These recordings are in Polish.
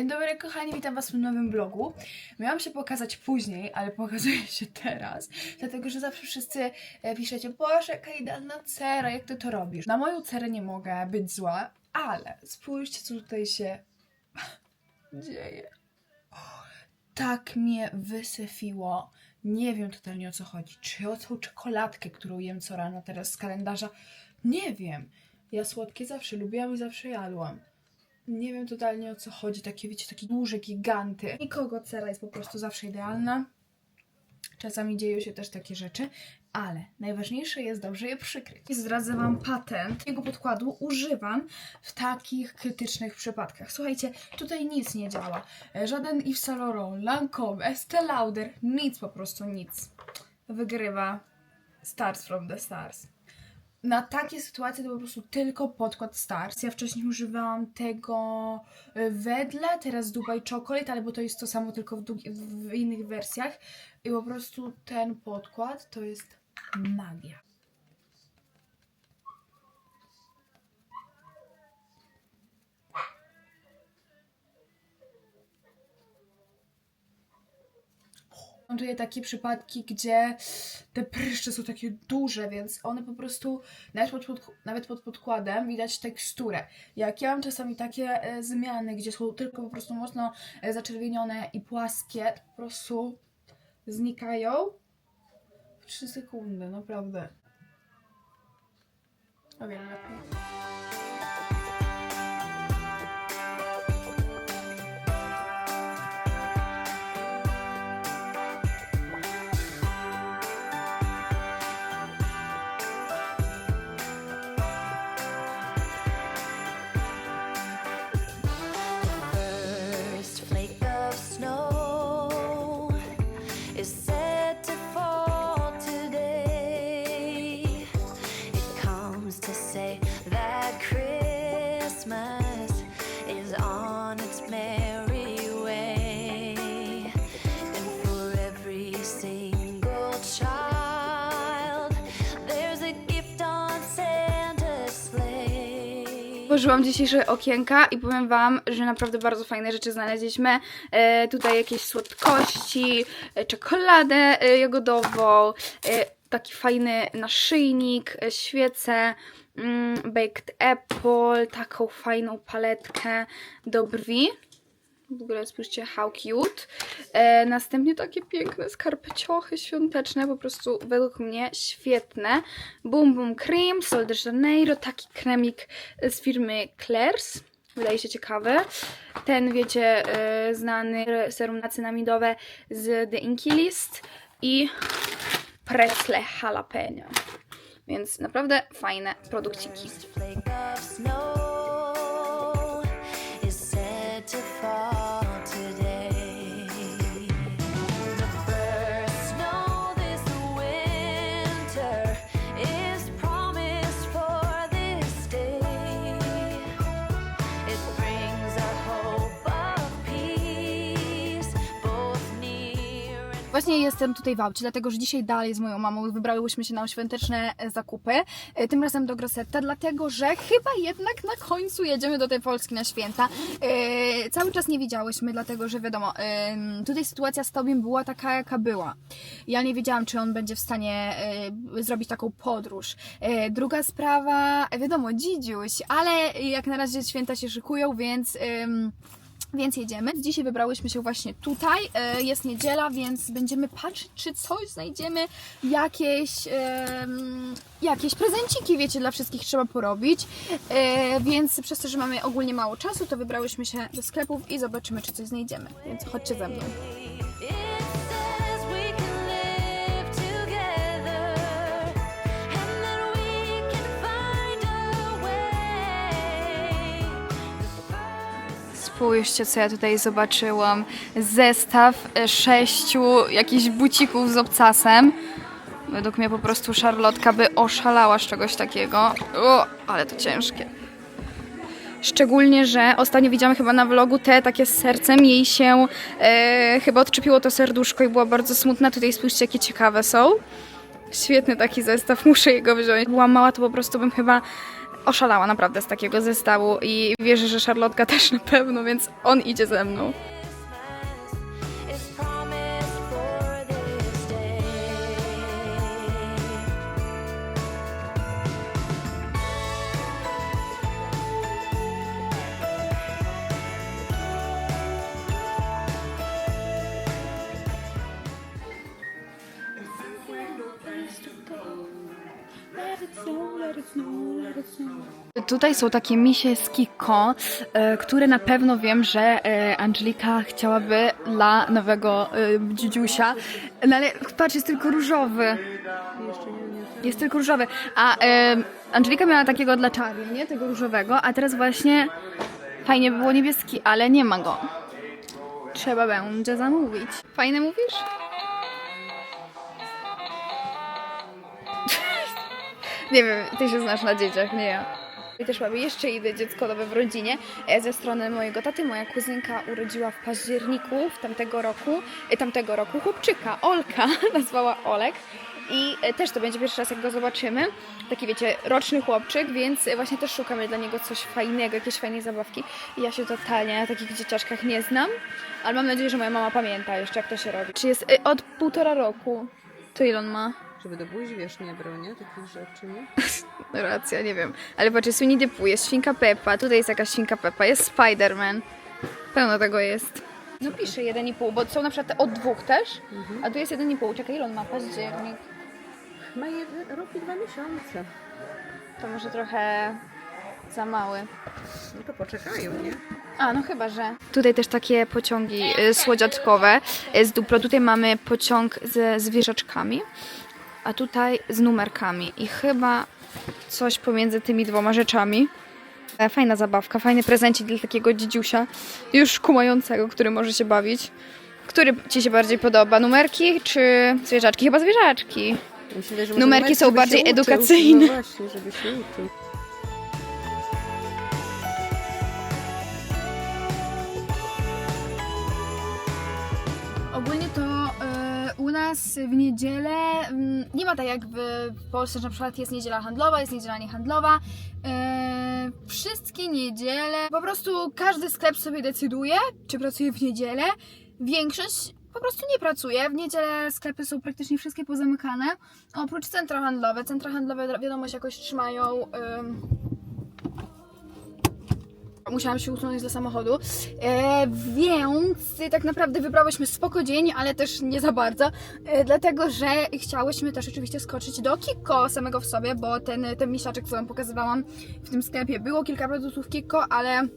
Dzień dobry kochani, witam was w nowym vlogu. Miałam się pokazać później, ale pokazuję się teraz, dlatego że zawsze wszyscy e, piszecie, Boże, jaka idealna cera, jak ty to robisz? Na moją cerę nie mogę być zła, ale spójrzcie, co tutaj się dzieje. Tak mnie wysyfiło. Nie wiem totalnie o co chodzi. Czy o tą czekoladkę, którą jem co rano teraz z kalendarza? Nie wiem. Ja słodkie zawsze lubiłam i zawsze jadłam. Nie wiem totalnie o co chodzi. Takie, wiecie, takie duże giganty. Nikogo cera jest po prostu zawsze idealna. Czasami dzieją się też takie rzeczy, ale najważniejsze jest dobrze je przykryć. I zdradzę Wam patent. Jego podkładu używam w takich krytycznych przypadkach. Słuchajcie, tutaj nic nie działa. Żaden Yves Saint Laurent, Lancome, Estée Lauder, nic po prostu nic. Wygrywa Stars from the Stars na takie sytuacje to po prostu tylko podkład Stars. Ja wcześniej używałam tego y, wedle, teraz Dubai Chocolate, ale bo to jest to samo, tylko w, w innych wersjach. I po prostu ten podkład to jest magia. Tutaj takie przypadki, gdzie te pryszcze są takie duże, więc one po prostu, nawet pod, pod, nawet pod podkładem widać teksturę. Jak ja mam czasami takie e, zmiany, gdzie są tylko po prostu mocno e, zaczerwienione i płaskie, to po prostu znikają w 3 sekundy, naprawdę. O wiele lepiej. Otworzyłam dzisiejsze okienka i powiem Wam, że naprawdę bardzo fajne rzeczy znaleźliśmy. E, tutaj jakieś słodkości, e, czekoladę e, jagodową, e, taki fajny naszyjnik, e, świece, mm, baked apple, taką fajną paletkę do brwi. W ogóle spójrzcie, how cute. E, następnie takie piękne skarpeciochy świąteczne, po prostu według mnie świetne. Boom Boom Cream, Sol de Janeiro, taki kremik z firmy Claire's. Wydaje się ciekawy. Ten, wiecie, e, znany serum nacynamidowe z The Inky List i Presle Jalapeno. Więc naprawdę fajne produkciki. Właśnie jestem tutaj w aucie, dlatego że dzisiaj dalej z moją mamą wybrałyśmy się na świąteczne e, zakupy. E, Tym razem do Grossetta, dlatego że chyba jednak na końcu jedziemy do tej Polski na święta. E, Cały czas nie wiedziałyśmy, dlatego że wiadomo, tutaj sytuacja z Tobiem była taka, jaka była. Ja nie wiedziałam, czy on będzie w stanie zrobić taką podróż. Druga sprawa, wiadomo, dzidziuś, ale jak na razie święta się szykują, więc... więc jedziemy. Dzisiaj wybrałyśmy się właśnie tutaj. E, Jest niedziela, więc będziemy patrzeć, czy coś znajdziemy. Jakieś, jakieś prezenciki, wiecie, dla wszystkich trzeba porobić. E, Więc przez to, że mamy ogólnie mało czasu, to wybrałyśmy się do sklepów i zobaczymy, czy coś znajdziemy. Więc chodźcie ze mną. Spójrzcie, co ja tutaj zobaczyłam. Zestaw e, sześciu jakichś bucików z obcasem. Według mnie po prostu szarlotka by oszalała z czegoś takiego. O, ale to ciężkie. Szczególnie, że ostatnio widziałam chyba na vlogu te takie z sercem. Jej się e, chyba odczepiło to serduszko i była bardzo smutna. Tutaj spójrzcie, jakie ciekawe są. Świetny taki zestaw, muszę jego wziąć. Była mała, to po prostu bym chyba oszalała naprawdę z takiego zestawu i wierzę, że Charlotka też na pewno, więc on idzie ze mną. Tutaj są takie misie z Kiko, e, które na pewno wiem, że e, Angelika chciałaby dla nowego e, dzidziusia. No ale patrz, jest tylko różowy. Jest tylko różowy. A Angelika miała takiego dla Charlie, nie? Tego różowego, a teraz właśnie fajnie by było niebieski, ale nie ma go. Trzeba będzie zamówić. Fajne mówisz? Nie wiem, ty się znasz na dzieciach, nie ja. I też mamy jeszcze jedno dziecko nowe w rodzinie e, ze strony mojego taty. Moja kuzynka urodziła w październiku w tamtego roku, e, tamtego roku chłopczyka, Olka, nazwała Olek. I e, też to będzie pierwszy raz, jak go zobaczymy. Taki, wiecie, roczny chłopczyk, więc właśnie też szukamy dla niego coś fajnego, jakieś fajne zabawki. I ja się totalnie na takich dzieciaczkach nie znam, ale mam nadzieję, że moja mama pamięta jeszcze, jak to się robi. Czy jest od półtora roku? To ile on ma? Żeby do buzi, wiesz, nie brał, nie? Takich rzeczy, nie? No racja, nie wiem. Ale patrz, jest Winnie the Pooh, jest Świnka Peppa, tutaj jest jakaś Świnka Peppa, jest Spider-Man. Pełno tego jest. No pisze 1,5, bo są na przykład te od dwóch też, a tu jest 1,5. Czekaj, ile on ma? Październik. Ma jeden rok i dwa miesiące. To może trochę za mały. No to poczekają, nie? A, no chyba, że. Tutaj też takie pociągi y, słodziaczkowe y, z Duplo. Tutaj mamy pociąg ze zwierzaczkami, a tutaj z numerkami. I chyba coś pomiędzy tymi dwoma rzeczami. E, Fajna zabawka, fajny prezencik dla takiego dzidziusia, już kumającego, który może się bawić. Który Ci się bardziej podoba? Numerki czy zwierzaczki? Chyba zwierzaczki. Myślę, że Numerki są bardziej uczył. edukacyjne. No właśnie, żeby się uczył. Ogólnie to nas w niedzielę mm, nie ma tak jak w, Polsce, że na przykład jest niedziela handlowa, jest niedziela niehandlowa. E, wszystkie niedziele, po prostu każdy sklep sobie decyduje, czy pracuje w niedzielę. Większość po prostu nie pracuje. W niedzielę sklepy są praktycznie wszystkie pozamykane, oprócz centra handlowe. Centra handlowe wiadomo się jakoś trzymają. em, musiałam się usunąć dla samochodu. E, więc tak naprawdę wybrałyśmy spoko dzień, ale też nie za bardzo, e, dlatego że chciałyśmy też oczywiście skoczyć do Kiko samego w sobie, bo ten, ten misiaczek, co Wam pokazywałam w tym sklepie, było kilka produktów Kiko, ale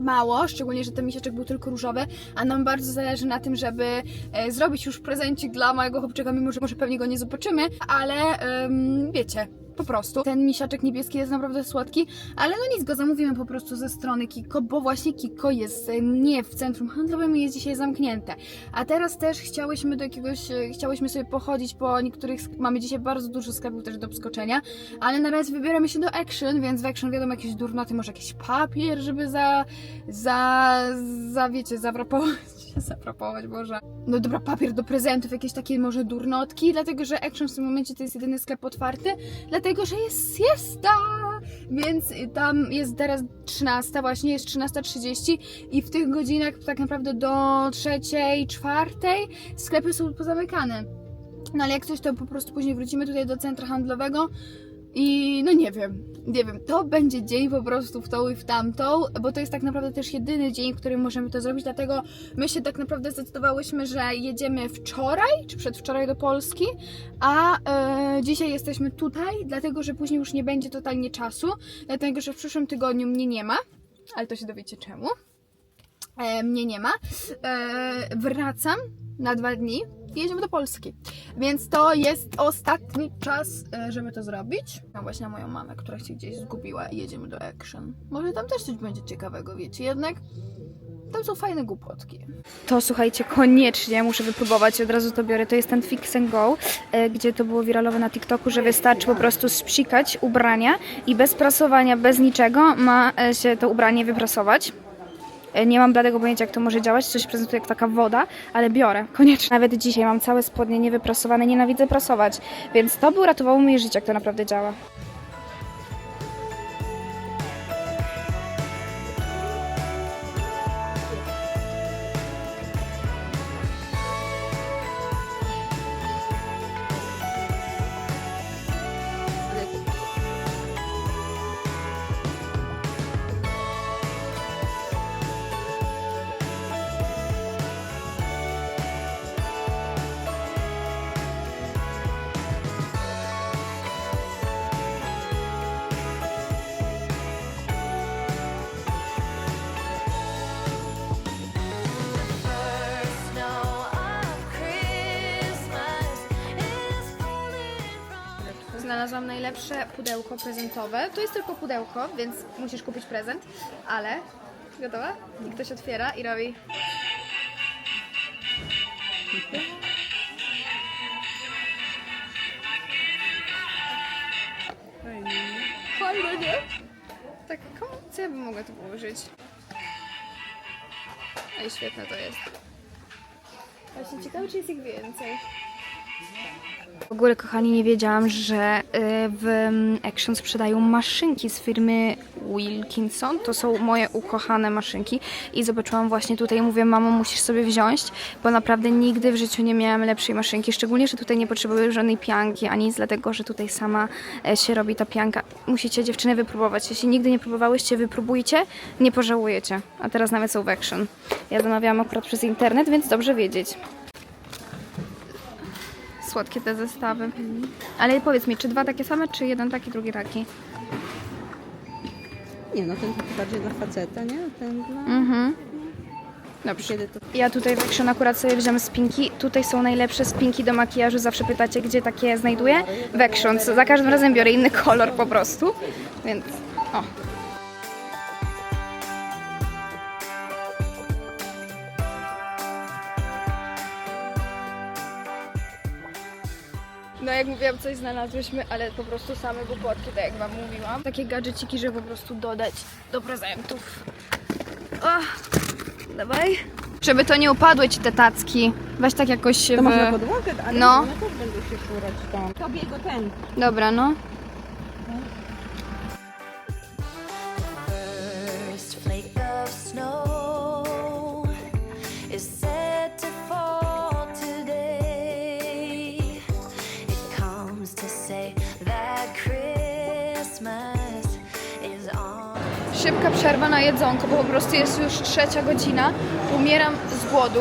mało, szczególnie, że ten misiaczek był tylko różowy, a nam bardzo zależy na tym, żeby e, zrobić już prezencik dla mojego chłopczyka, mimo że może pewnie go nie zobaczymy, ale em, wiecie, po prostu. Ten misiaczek niebieski jest naprawdę słodki, ale no nic, go zamówimy po prostu ze strony Kiko, bo właśnie Kiko jest e, nie w centrum handlowym i jest dzisiaj zamknięte. A teraz też chciałyśmy do jakiegoś, e, chciałyśmy sobie pochodzić po niektórych, mamy dzisiaj bardzo dużo sklepów też do obskoczenia, ale na razie wybieramy się do Action, więc w Action wiadomo jakieś durnoty, może jakiś papier, żeby za, za, za wiecie, zawrapować, zawrapować może. No dobra, papier do prezentów, jakieś takie może durnotki, dlatego że Action w tym momencie to jest jedyny sklep otwarty, dlatego że jest siesta, więc tam jest teraz 13, właśnie jest 13.30 i w tych godzinach tak naprawdę do 3, 4 sklepy są pozamykane. No ale jak coś, to po prostu później wrócimy tutaj do centra handlowego i no nie wiem, nie wiem, to będzie dzień po prostu w tą i w tamtą, bo to jest tak naprawdę też jedyny dzień, w którym możemy to zrobić, dlatego my się tak naprawdę zdecydowałyśmy, że jedziemy wczoraj, czy przedwczoraj do Polski, a e, dzisiaj jesteśmy tutaj, dlatego że później już nie będzie totalnie czasu, dlatego że w przyszłym tygodniu mnie nie ma, ale to się dowiecie czemu. E, mnie nie ma. E, wracam na dwa dni jedziemy do Polski. Więc to jest ostatni czas, e, żeby to zrobić. Mam właśnie na moją mamę, która się gdzieś zgubiła i jedziemy do Action. Może tam też coś będzie ciekawego, wiecie, jednak tam są fajne głupotki. To słuchajcie, koniecznie muszę wypróbować, od razu to biorę. To jest ten Fix and Go, e, gdzie to było wiralowe na TikToku, że wystarczy po prostu spsikać ubrania i bez prasowania, bez niczego ma e, się to ubranie wyprasować. E, Nie mam bladego pojęcia, jak to może działać, coś prezentuje jak taka woda, ale biorę, koniecznie. Nawet dzisiaj mam całe spodnie niewyprasowane, nienawidzę prasować, więc to by uratowało moje życie, jak to naprawdę działa. Znalazłam najlepsze pudełko prezentowe. To jest tylko pudełko, więc musisz kupić prezent, ale gotowa? I ktoś otwiera i robi. Fajnie. Nie? Tak, komu, co ja bym mogła tu położyć? Ej, świetne to jest. Właśnie ciekawe, czy jest ich więcej. W ogóle, kochani, nie wiedziałam, że y, w mm, Action sprzedają maszynki z firmy Wilkinson. To są moje ukochane maszynki. I zobaczyłam właśnie tutaj, mówię, mamo, musisz sobie wziąć, bo naprawdę nigdy w życiu nie miałam lepszej maszynki. Szczególnie, że tutaj nie potrzebuję żadnej pianki, ani nic, dlatego, że tutaj sama e, się robi ta pianka. Musicie, dziewczyny, wypróbować. Jeśli nigdy nie próbowałyście, wypróbujcie, nie pożałujecie. A teraz nawet są w Action. Ja zamawiałam akurat przez internet, więc dobrze wiedzieć słodkie te zestawy. Ale powiedz mi, czy dwa takie same, czy jeden taki, drugi taki? Nie no, ten taki bardziej dla faceta, nie? Ten dla... Mhm. Dobrze. Ja tutaj w Action akurat sobie wziąłem spinki. Tutaj są najlepsze spinki do makijażu. Zawsze pytacie, gdzie takie znajduję? W Action. Za każdym razem biorę inny kolor po prostu. Więc o. No jak mówiłam, coś znalazłyśmy, ale po prostu same głupotki, tak jak wam mówiłam. Takie gadżeciki, żeby po prostu dodać do prezentów. O, dawaj. Żeby to nie upadły ci te tacki. Weź tak jakoś To w... można podłogę, ale No. one też będą się szurać tam. Tobie go ten. Dobra, no. Szybka przerwa na jedzonko, bo po prostu jest już trzecia godzina. Umieram z głodu.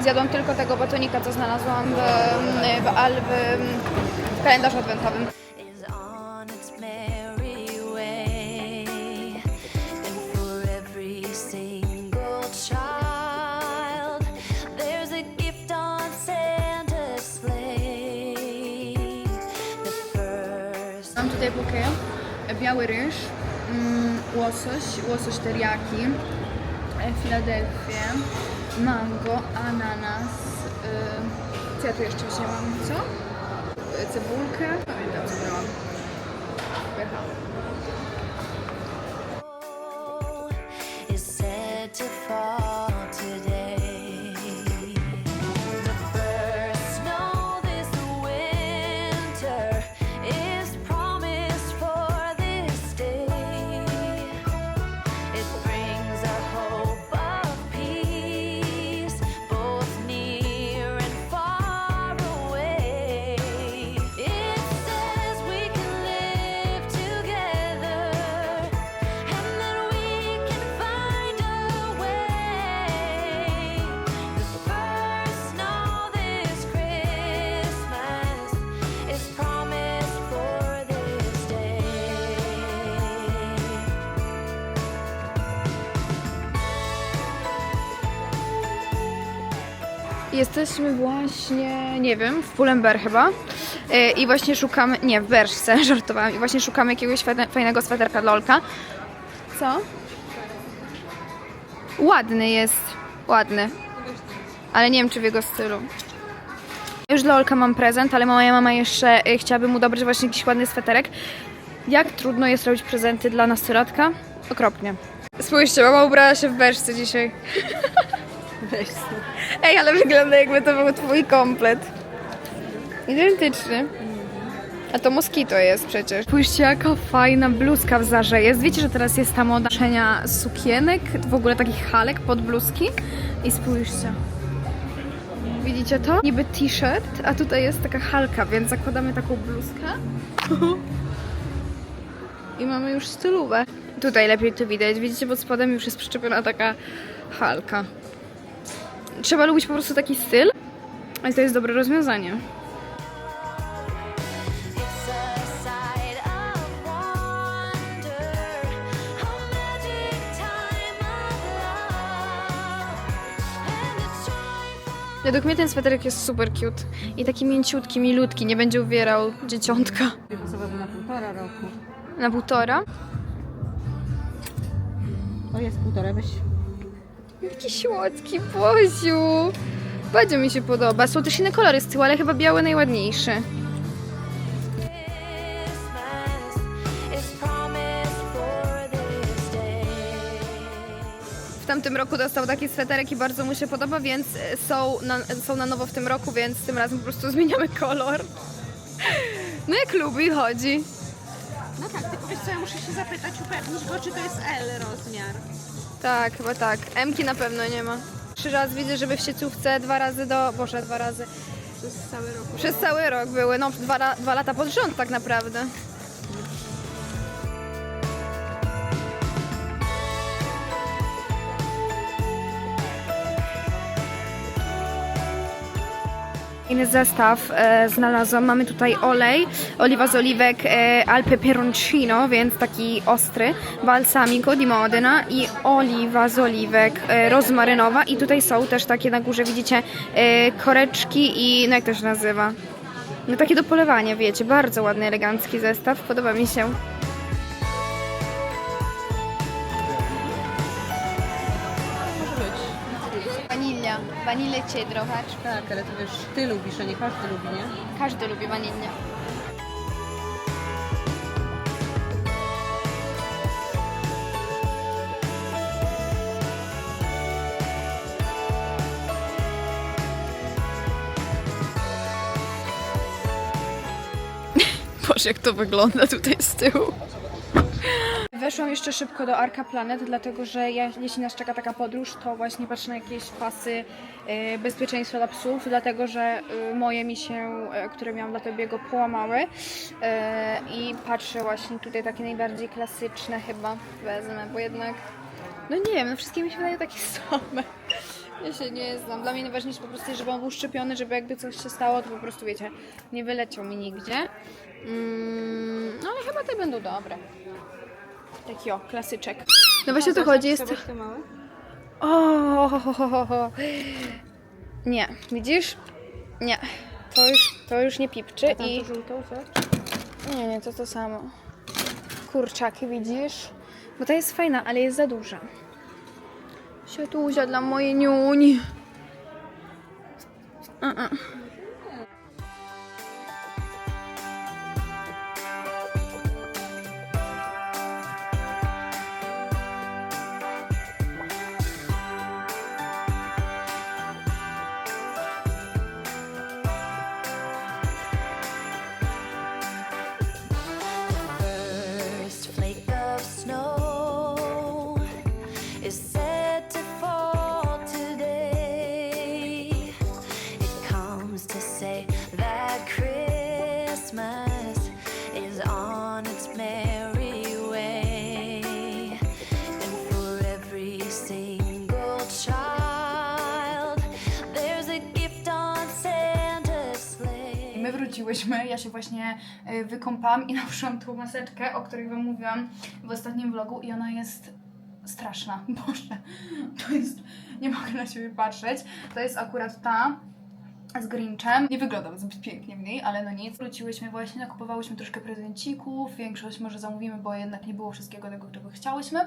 Zjadłam tylko tego batonika, co znalazłam w, w, w, w kalendarzu adwentowym. Mam tutaj bukę, biały ryż, łosoś, łosoś teriyaki, e, Filadelfię, mango, ananas, y, co ja tu jeszcze wzięłam, co? Y, Cebulkę, pamiętam co brałam. Pycha. Jesteśmy właśnie, nie wiem, w Pull&Bear chyba. Yy, I właśnie szukamy, nie, w Berszce, żartowałam. I właśnie szukamy jakiegoś fajne- fajnego sweterka dla Olka. Co? Ładny jest, ładny. Ale nie wiem, czy w jego stylu. Już dla Olka mam prezent, ale moja mama jeszcze y, chciałaby mu dobrać właśnie jakiś ładny sweterek. Jak trudno jest robić prezenty dla nastolatka? Okropnie. Spójrzcie, mama ubrała się w Berszce dzisiaj. Ej, ale wygląda jakby to był twój komplet. Identyczny. A to moskito jest przecież. Spójrzcie, jaka fajna bluzka w Zarze jest. Wiecie, że teraz jest ta moda noszenia sukienek, w ogóle takich halek pod bluzki. I spójrzcie. Widzicie to? Niby t-shirt, a tutaj jest taka halka, więc zakładamy taką bluzkę. I mamy już stylówę. Tutaj lepiej to widać. Widzicie, pod spodem już jest przyczepiona taka halka. Trzeba lubić po prostu taki styl, ale to jest dobre rozwiązanie. A a Według mnie ten sweterek jest super cute. I taki mięciutki, milutki, nie będzie uwierał dzieciątka. Na półtora roku. Na półtora. O, jest półtora, weź. Jaki słodki Boziu. Bardzo mi się podoba. Są też inne kolory z tyłu, ale chyba biały najładniejszy. W tamtym roku dostał taki sweterek i bardzo mu się podoba, więc e, są na, są na nowo w tym roku, więc tym razem po prostu zmieniamy kolor. No jak lubi, chodzi. No tak, tylko wiesz co, ja muszę się zapytać, upewnić go, czy to jest L rozmiar. Tak, chyba tak. Emki na pewno nie ma. Trzy razy widzę, żeby w sieciówce dwa razy do... Boże, dwa razy. Przez cały rok. Przez cały rok były, no dwa, dwa lata pod rząd tak naprawdę. Inny zestaw e, znalazłam. Mamy tutaj olej, oliwa z oliwek e, Al Peperoncino, więc taki ostry, balsamico di Modena i oliwa z oliwek e, rozmarynowa. I tutaj są też takie na górze, widzicie, e, koreczki i no jak to się nazywa? No takie do polewania, wiecie, bardzo ładny, elegancki zestaw, podoba mi się. Wanilę cedro, patrz. Tak, ale to wiesz, ty lubisz, a nie każdy lubi, nie? Każdy lubi wanilię. Boże, jak to wygląda tutaj z tyłu. Weszłam jeszcze szybko do Arka Planet, dlatego że ja, jeśli nas czeka taka podróż, to właśnie patrzę na jakieś pasy e, bezpieczeństwa dla psów, dlatego że e, moje mi się, e, które miałam dla Tobiego, połamały i patrzę właśnie tutaj takie najbardziej klasyczne chyba wezmę, bo jednak, no nie wiem, no wszystkie mi się wydają takie same. Ja się nie znam. Dla mnie najważniejsze po prostu żeby on był szczepiony, żeby jakby coś się stało, to po prostu wiecie, nie wyleciał mi nigdzie. Mm, no ale chyba te będą dobre. Taki o, klasyczek. No właśnie o to chodzi, jest... Zobacz te małe. O, Nie, widzisz? Nie. To już, to już nie pipczy A tam i... to? Nie, nie, to to samo. Kurczaki, widzisz? Bo ta jest fajna, ale jest za duża. Siatuzia dla mojej niuni. Uh-uh. First wróciłyśmy, ja się właśnie y, wykąpałam i nałożyłam tą maseczkę, o której Wam mówiłam w ostatnim vlogu i ona jest straszna. Boże, to jest... nie mogę na siebie patrzeć. To jest akurat ta z Grinchem. Nie wyglądam zbyt pięknie w niej, ale no nic. Wróciłyśmy właśnie, nakupowałyśmy troszkę prezencików, większość może zamówimy, bo jednak nie było wszystkiego tego, czego chciałyśmy,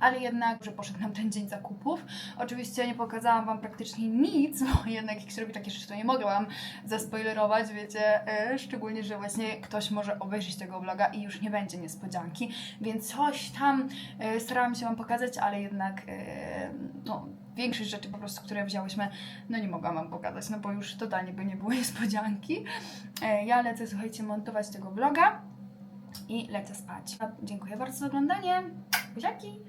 ale jednak, że poszedł nam ten dzień zakupów. Oczywiście nie pokazałam Wam praktycznie nic, bo jednak jak się robi takie rzeczy, to nie mogę Wam zaspoilerować, wiecie, e, szczególnie, że właśnie ktoś może obejrzeć tego vloga i już nie będzie niespodzianki, więc coś tam e, starałam się Wam pokazać, ale jednak e, no, większość rzeczy po prostu, które wzięłyśmy, no nie mogłam wam pokazać, no bo już totalnie by nie było niespodzianki. E, ja lecę, słuchajcie, montować tego vloga i lecę spać. Dziękuję bardzo za oglądanie. Buziaki!